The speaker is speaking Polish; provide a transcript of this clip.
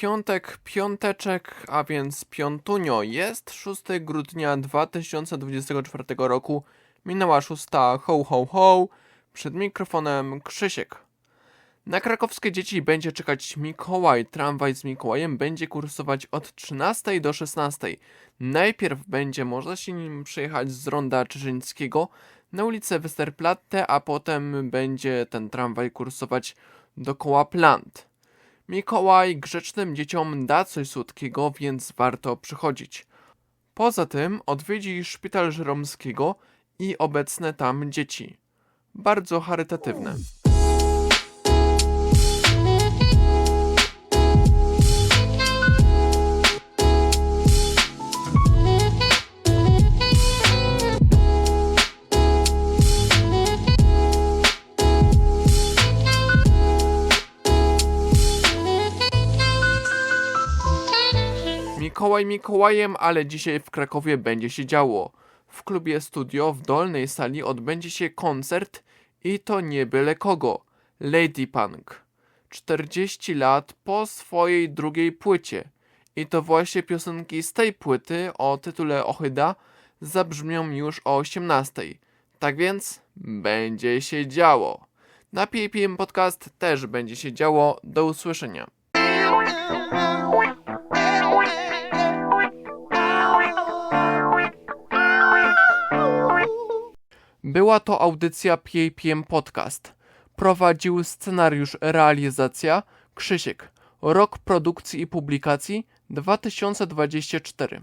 piątek, piąteczek, a więc piątunio. Jest 6 grudnia 2024 roku. Minęła szósta, ho ho ho. Przed mikrofonem Krzysiek. Na krakowskie dzieci będzie czekać Mikołaj. Tramwaj z Mikołajem będzie kursować od 13 do 16. Najpierw będzie można się nim przejechać z ronda Czyżyńskiego na ulicę Westerplatte, a potem będzie ten tramwaj kursować dookoła plant. Mikołaj grzecznym dzieciom da coś słodkiego, więc warto przychodzić. Poza tym odwiedzi szpital żeromskiego i obecne tam dzieci. Bardzo charytatywne. Mikołaj Mikołajem, ale dzisiaj w Krakowie będzie się działo. W klubie studio w dolnej sali odbędzie się koncert i to nie byle kogo. Lady Punk. 40 lat po swojej drugiej płycie. I to właśnie piosenki z tej płyty o tytule Ochyda zabrzmią już o 18. Tak więc będzie się działo. Na PPM Podcast też będzie się działo. Do usłyszenia. Była to audycja PAPM Podcast. Prowadził scenariusz realizacja Krzysiek. Rok produkcji i publikacji 2024.